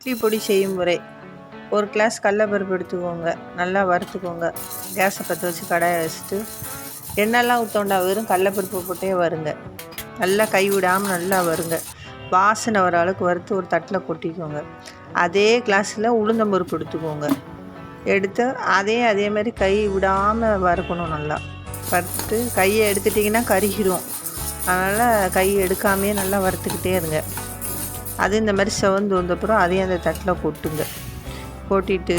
இட்லி பொடி செய்யும் முறை. ஒரு கிளாஸ் கடலப்பருப்பு எடுத்துக்கோங்க. நல்லா வறுத்துக்கோங்க. கேஸை பற்ற வச்சு கடாயை வச்சுட்டு எண்ணெய்லாம் ஊற்றோண்டா வெறும் கடலப்பருப்பு போட்டே வருங்க. நல்லா கை விடாமல் நல்லா வருங்க. வாசனை வர அளவுக்கு வறுத்து ஒரு தட்டில் கொட்டிக்கோங்க. அதே கிளாஸில் உளுந்தம்பருப்பு எடுத்துக்கோங்க. எடுத்து அதே அதே மாதிரி கை விடாமல் வறுக்கணும் நல்லா. வறுத்து கையை எடுத்துட்டிங்கன்னா கருகிரும். அதனால் கை எடுக்காமையே நல்லா வறுத்துக்கிட்டே இருங்க. அது இந்த மாதிரி செவந்து வந்தப்புறம் அதையும் அந்த தட்டில் கொட்டுங்க. கொட்டிட்டு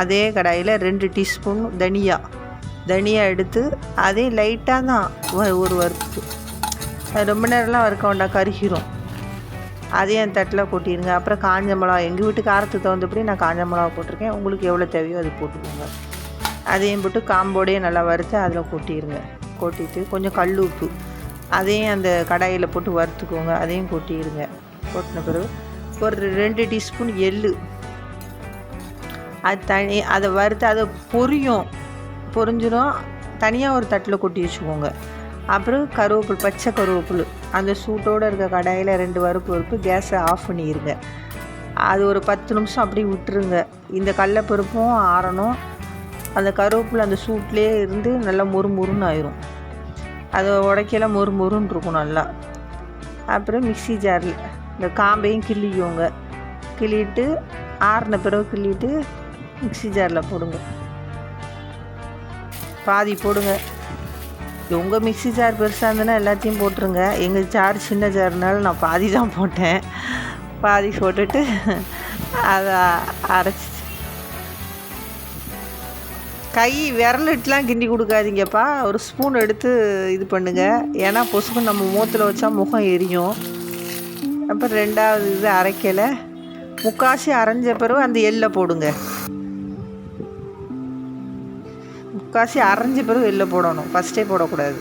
அதே கடாயில் ரெண்டு டீஸ்பூன் தனியா. தனியா எடுத்து அதே லைட்டாக தான் ஒரு வறுத்து. ரொம்ப நேரம்லாம் வறுக்க வேண்டாம் கருகிரும். அதையும் அந்த தட்டில் கொட்டிடுங்க. அப்புறம் காஞ்ச மிளகா எங்கள் வீட்டு காரத்துக்கு தகுந்தபடி நான் காஞ்ச மிளகா போட்டிருக்கேன். உங்களுக்கு எவ்வளோ தேவையோ அது போட்டுக்கோங்க. அதையும் போட்டு காம்போடையே நல்லா வறுத்து அதில் கொட்டிடுங்க. கொட்டிட்டு கொஞ்சம் கல் உப்பு. அதையும் அந்த கடாயில் போட்டு வறுத்துக்கோங்க. அதையும் கொட்டிடுங்க. கொட்டின பிறகு ஒரு ரெண்டு டீஸ்பூன் எள்ளு. அது தனி அதை வறுத்து அதை பொரியும். பொரிஞ்சிடும். தனியாக ஒரு தட்டில் கொட்டி வச்சுக்கோங்க. அப்புறம் கருவேப்பில் பச்சை கருவேப்பில். அந்த சூட்டோடு இருக்க கடாயில் ரெண்டு வறுப்பு வறுப்பு கேஸை ஆஃப் பண்ணிடுங்க அது ஒரு பத்து நிமிஷம் அப்படியே விட்டுருங்க. இந்த கடலப்பருப்பும் ஆறணும். அந்த கருவேப்பிலை அந்த சூட்லேயே இருந்து நல்லா மொறு மொறுன்னு ஆயிரும். அதை உடைக்கல மொறு மொறுன்னு இருக்கும் நல்லா. அப்புறம் மிக்ஸி ஜாரில் இந்த காம்பையும் கிள்ளிக்கோங்க கிள்ளிட்டு ஆறின பிறகு கிள்ளிட்டு மிக்ஸி ஜாரில் போடுங்க. பாதி போடுங்க. உங்கள் மிக்ஸி ஜார் பெருசாக இருந்ததுன்னா எல்லாத்தையும் போட்டுருங்க. எங்கள் ஜார் சின்ன ஜார்னால நான் பாதி தான் போட்டேன். பாதி போட்டுட்டு அதை அரைச்சி. கை விரலிட்டுலாம் கிண்டி கொடுக்காதீங்கப்பா. ஒரு ஸ்பூன் எடுத்து இது பண்ணுங்கள் ஏன்னா பொசுக்கு நம்ம மூத்தில் வச்சா முகம் எரியும். அப்புறம் ரெண்டாவது இது அரைக்கலை. முக்காசி அரைஞ்ச பிறகு அந்த எள்ளை போடுங்க. முக்காசி அரைஞ்ச பிறகு எள்ளை போடணும். ஃபஸ்ட்டே போடக்கூடாது.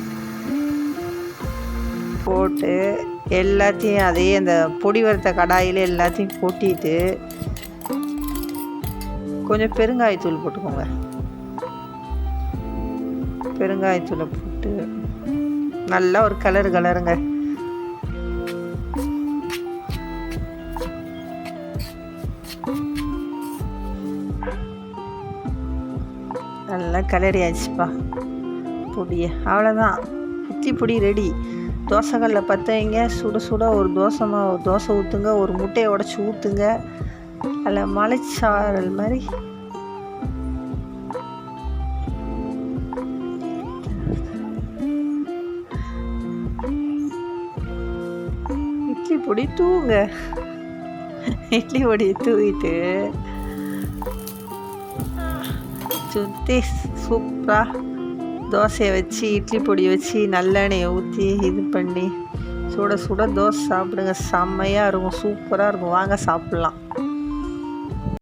போட்டு எல்லாத்தையும் அதே அந்த பொடி வறுத்த கடாயில் எல்லாத்தையும் கொட்டிட்டு கொஞ்சம் பெருங்காயத்தூள் போட்டுக்கோங்க. பெருங்காயத்தூளை போட்டு நல்லா ஒரு கலர் கலருங்க நல்லா கிளறியாச்சுப்பா பொடியை அவ்வளோதான் இட்லி பொடி ரெடி தோசைக்கல்ல பற்றவைங்க சுட சுட ஒரு தோசை மா தோசை ஊற்றுங்க ஒரு முட்டையை உடச்சி ஊற்றுங்க அதில் மலைச்சாரல் மாதிரி. இட்லி பொடி தூங்க இட்லி பொடி தூவிட்டு சுற்றி சூப்பராக தோசையை வச்சு இட்லி பொடி வச்சு நல்லெண்ணெயை ஊற்றி இது பண்ணி சுட சுட தோசை சாப்பிடுங்க. செம்மையாக இருக்கும் சூப்பராக இருக்கும். வாங்க சாப்பிட்லாம்.